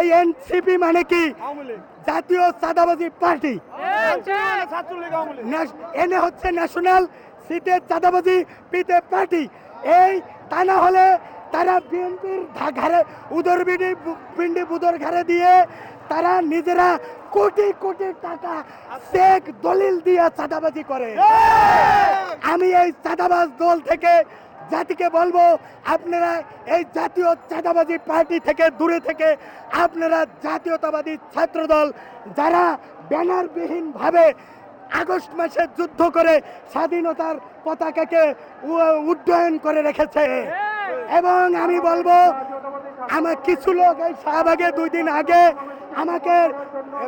এই এনসিপি মানে কি? জাতীয় চাঁদাবাজি পার্টি। এনে হচ্ছে ন্যাশনাল সিটের চাঁদাবাজি পিতে পার্টি। এই তা না হলে তারা বিএনপির ঘাড়ে উদর বিডি পিন্ডি বুদর ঘাড়ে দিয়ে তারা নিজেরা কোটি কোটি টাকা চেক দলিল দিয়ে চাঁদাবাজি করে। আমি এই চাঁদাবাজ দল থেকে জাতিকে বলব, আপনারা এই জাতীয় চাঁদাবাজি পার্টি থেকে দূরে থেকে আপনারা জাতীয়তাবাদী ছাত্রদল যারা ব্যানারবিহীন ভাবে আগস্ট মাসে যুদ্ধ করে স্বাধীনতার পতাকাকে উড্ডয়ন করে রেখেছে। এবং আমি বলব, আমার কিছু লোক এই শাহবাগে দুই দিন আগে আমাকে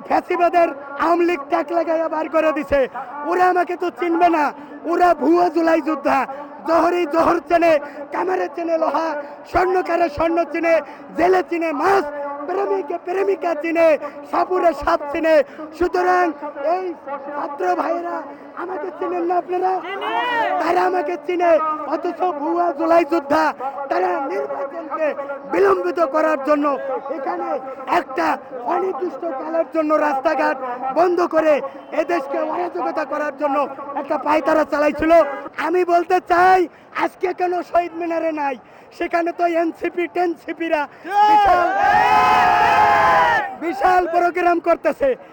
ফ্যাসিবাদের আওয়ামী লীগ ট্যাক লাগাইয়া বার করে দিছে। ওরা আমাকে তো চিনবে না। ওরা ভুয়া জুলাই যোদ্ধা। জহরি জহর চেনে, কামারে চেনে লোহা, স্বর্ণকারে স্বর্ণ চিনে, জেলে চিনে মাছ, প্রেমিকে প্রেমিকা চিনে, সাপুরে সাপ চিনে। সুতরাং এই ছাত্র ভাইরা আমাকে চিনেন না আপনারা? তারা আমাকে চিনে অথচ ভুয়া জুলাই যোদ্ধা তারা নির্বাচনকে বিলম্বিত করার জন্য এখানে একটা অনির্দিষ্টকালের জন্য রাস্তাঘাট বন্ধ করে এদেশকে অরাজকতা করার জন্য একটা পায়তারা চালাইছিল। আমি বলতে চাই আজকে কেন শহীদ মিনারে নাই? সেখানে তো এনসিপি টেনসিপিরা বিশাল বিশাল প্রোগ্রাম করতেছে।